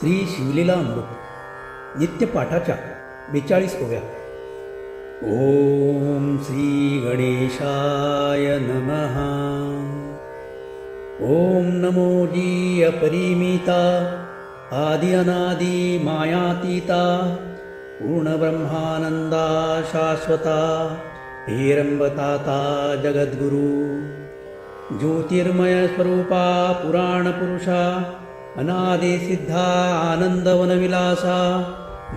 श्री शिवलीला अमृत. नित्यपाठाच्या बेचाळीस ओव्या. ओम श्री गणेशाय नमः. ओम नमो जी अपरिमिता आदि अनादि मायातीता पूर्णब्रह्मानंदा शाश्वता हेरंबताता जगद्गुरु ज्योतिर्मय स्वरूपा पुराणपुरुषा अनादिसिद्धा आनन्दवनविलासा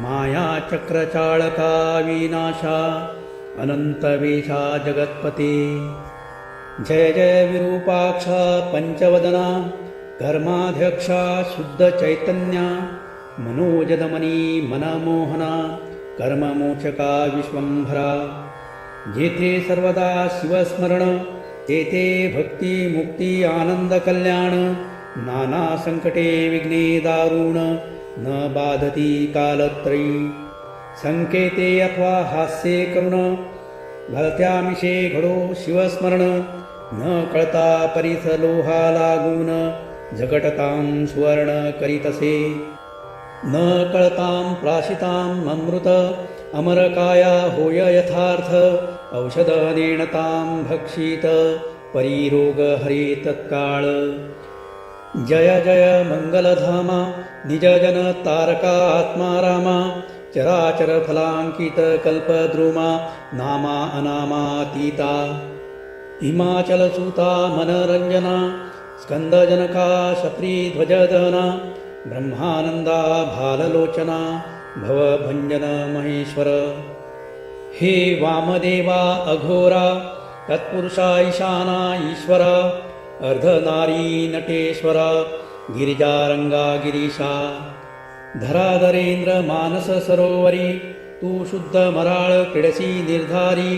मायाचक्रचालका विनाशा अनन्तवीशा जगत्पते। जय जय विरूपाक्षा पञ्चवदना धर्माध्यक्षा शुद्धचैतन्या मनोजदमनी मनमोहना कर्ममोचका विश्वम्भरा जेते सर्वदा शिवस्मरण एते भक्तिमुक्ति आनन्दकल्याण नाना संकटे विघ्ने दारुण न बाधती कालत्रयी. संकेते अथवा हास्ये करुण भलत्यामिषे घडो शिवस्मरण न कळता परिस लोहा लागून झगटतां सुवर्ण करीतसे. न कळतां प्राशितां अमृत अमरकाया होय यथार्थ औषध नेणतां भक्षित परिरोग हरे तत्काळ. जय जय मंगलधामा निजजन तारका आत्मा रामा चराचर फलाङ्कित कल्पद्रुमा नामा अनामातीता। हिमाचलसुता मनरञ्जना स्कन्दजनका शत्रीध्वजदना ब्रह्मानन्दा भाललोचना भवभञ्जन महेश्वर। हे वामदेवा अघोरा तत्पुरुषा ईशाना ईश्वरा अर्धनारी नटेश्वरा गिरिजारंगा गिरीशा। धराधरेंद्र मानस सरोवरी तू शुद्ध मराळ क्रीडसी निर्धारी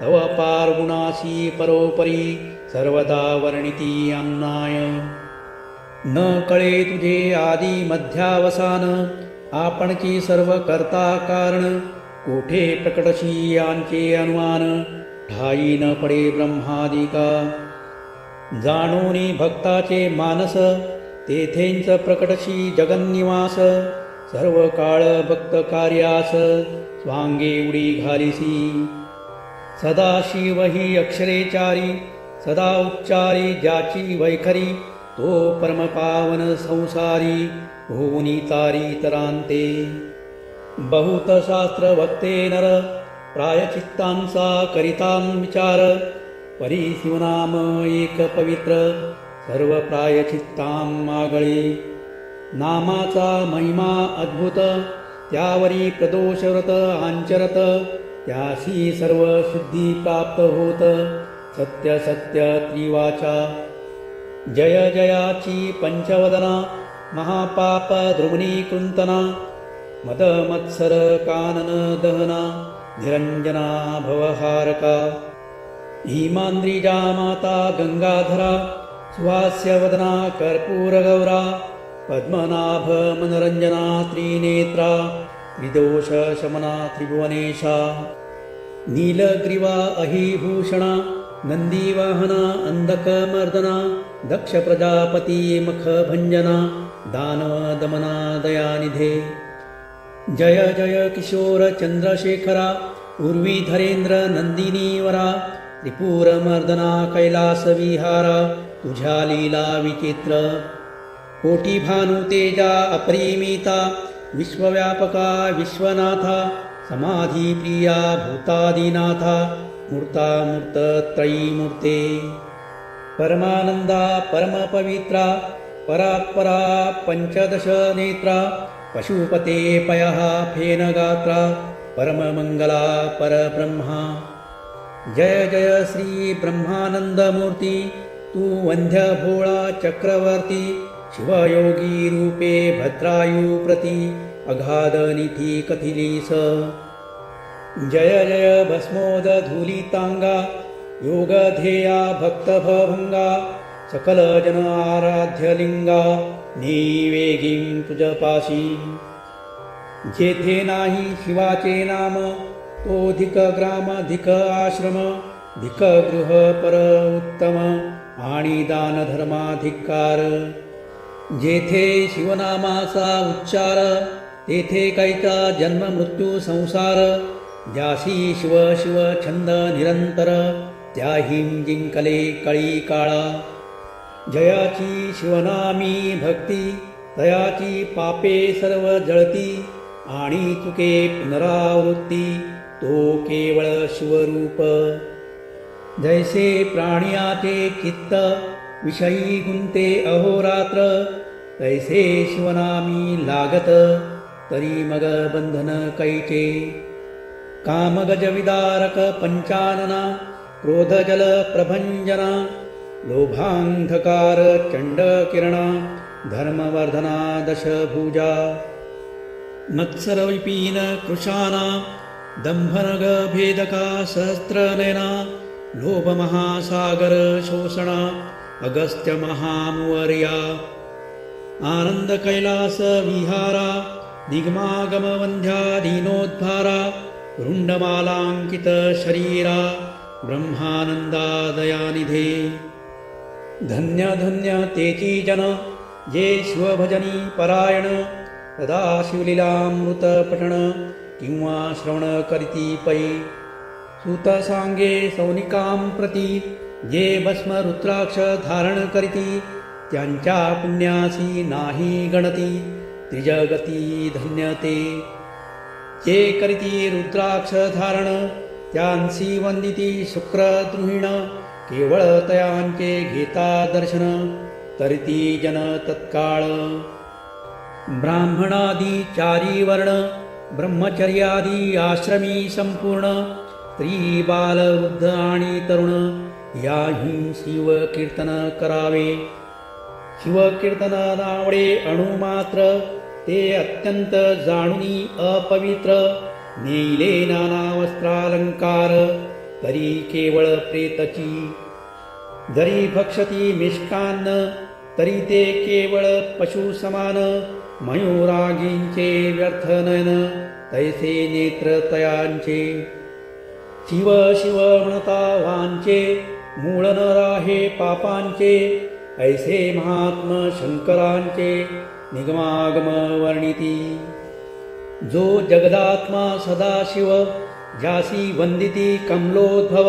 तव पारगुणाशी परोपरी सर्वदा वर्णिती अन्नाय। न कळे तुझे आदी मध्यावसान आपणची सर्व करता कारण कोठे प्रकटशी यांचे अनुमान ठाई न पडे ब्रह्मादिका। जाणूनी भक्ताचे मानस तेथेंच प्रकटशी जगन्निवास सर्व काळ भक्त कार्यास स्वांगे उडी घालिसी. सदाशिव ही अक्षरेचारी सदा उच्चारी ज्याची वैखरी तो परमपावन संसारी होनी तारी तरांते. बहुत शास्त्र वक्ते नर प्रायचित्तांचा करितां विचार परी शिवनाम एक पवित्र सर्व प्रायचित्तां मागळे। नामाचा महिमा अद्भुत त्यावरी प्रदोषरत आंचरत त्याशी सर्व शुद्धी प्राप्त होत सत्य सत्य त्रिवाचा। जय जयाची पंचवदना महापाप द्रुमणी कृंतना मद मत्सर कानन दहना निरंजना भवहारका। हीमान्द्रिजा माता गङ्गाधरा सुवास्य वदना कर्पूरगौरा पद्मनाभमनोरञ्जना त्रिनेत्रा त्रिदोषशमना त्रिभुवनेशा। नीलग्रीवा अहिभूषणा नन्दीवाहना अन्धकमर्दना दक्षप्रजापतिमखभञ्जना दानवदमना दयानिधे। जय जय किशोरचन्द्रशेखरा उर्वीधरेन्द्र नन्दिनीवरा त्रिपुरमर्दना कैलासविहार तुजा लीलाविचित्र कोटिभानुतेजा अपरिमिता विश्वव्यापका विश्वनाथा समाधिप्रिया भूतादिनाथा मूर्ता मूर्त परमानन्दा परमपवित्रा परात्परा पञ्चदशनेत्रा पशुपते पयः फेनगात्रा परममङ्गला परब्रह्मा। जय जय श्री ब्रह्मानंदमूर्ती तू वंध्य चक्रवर्ती शिवयोगी रूपे भद्रायू प्रती अगाध कथिलीस. जय जय भस्मोद धूलितांगा भक्तभभङ्गा भक्तभंगा सकल जन आराध्य निवेगीं तुझपाशी जेथे नाही शिवाचे नाम तो धिक ग्राम धिक आश्रम धिक गृह पर उत्तम आणि दान धर्माधिकार. जेथे शिवनामाचा उच्चार तेथे कैता जन्म मृत्यू संसार. ज्यासी शिव शिव छंद निरंतर त्याहीम जिंकले कळी काळा. जयाची शिवनामी भक्ती तयाची पापे सर्व जळती आणि चुके पुनरावृत्ती. तो केवळ शिवरूप. जैसे प्राणियाचे चित्त विषयी गुंते अहोरात्र तैसे शिवनामी लागत तरी मग बंधन कैचे. कामगज विदारक पंचानना क्रोधजल प्रभंजना लोभांधकार चंड किरणा धर्मवर्धना दशभुजा. मत्सरविपीन कृशाना दम्भनगभेदका सहस्रनयना लोभमहासागरशोषणा अगस्त्यमहामुवर्या। आनन्दकैलासविहारा निगमागमवन्ध्यादीनोद्भारा रुण्डमालाङ्कितशरीरा ब्रह्मानन्दादयानिधे। धन्य धन्यते जन ये शिवभजनी परायण तदा शिवलीलामृतपठन किंवा श्रवण करीती पै। सुत सांगे सौनिकां प्रती जे भस्म रुद्राक्ष धारण करीती त्यांच्या पुण्यासी नाही गणती त्रिजगती धन्यते। जे करीती रुद्राक्ष धारण त्यांसी वंदिती शुक्रद्रुहिण केवळ तयांचे घेता दर्शन तरिती जन तत्काळ। ब्राह्मणादी चारी वर्ण ब्रह्मचर्यादी आश्रमी संपूर्ण स्त्री बाल वृद्ध आणि तरुण याही शिव कीर्तन करावे. शिवकीर्तन नावडे अणुमात्र ते अत्यंत जाणुनी अपवित्र नेले नाना वस्त्रालंकार तरी केवळ प्रेतची. जरी भक्षती मिष्टान्न तरी ते केवळ पशु समान मयूरागींचे व्यर्थनयन तैसे नेत्र तयांचे शिव शिव म्हणता वांचे मूळ न राहे पापांचे ऐसे महात्म शंकरांचे निगमागम वर्णिती. जो जगदात्मा सदाशिव जासी वंदिती कमलोद्भव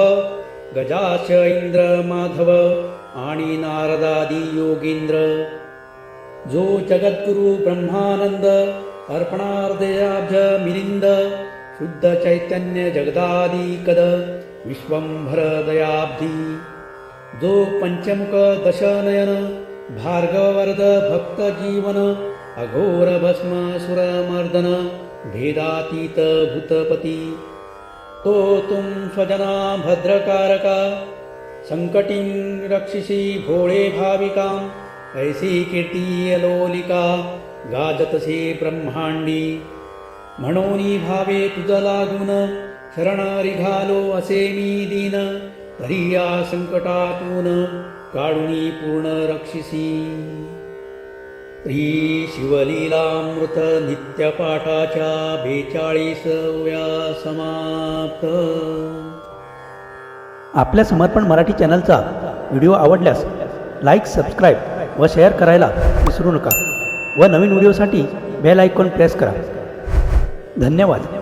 गजाश इंद्र माधव आणि नारदादी योगींद्र. जो जगद्गुरु ब्रह्मानंद अर्पणार्दयाभ्य मिलिंद शुद्ध चैतन्य जगदादी कद विश्वंभर दयाब्धी जो पंचमुख दशनयन भार्गववरद भक्त जीवन अघोर भस्म सुरमर्दन भेदातीत भूतपती तो तुम स्वजना भद्रकारका संकटीं रक्षिसी भोळे भाविका ऐसी कीर्तीय अलोलिका गाजतसे ब्रह्मांडी। म्हणोनी भावे तुझा लागून शरणारी घालो असे मी दीन। तरी या संकटातून काढूनी पूर्ण रक्षिसी। श्री शिवलीलामृत नित्यपाठाच्या बेचाळीसव्या समाप्त। आपल्या समर्पण मराठी चॅनलचा व्हिडिओ आवडल्यास लाईक सबस्क्राईब व शेअर करायला विसरू नका व नवीन व्हिडिओसाठी बेल आयकॉन प्रेस करा. धन्यवाद.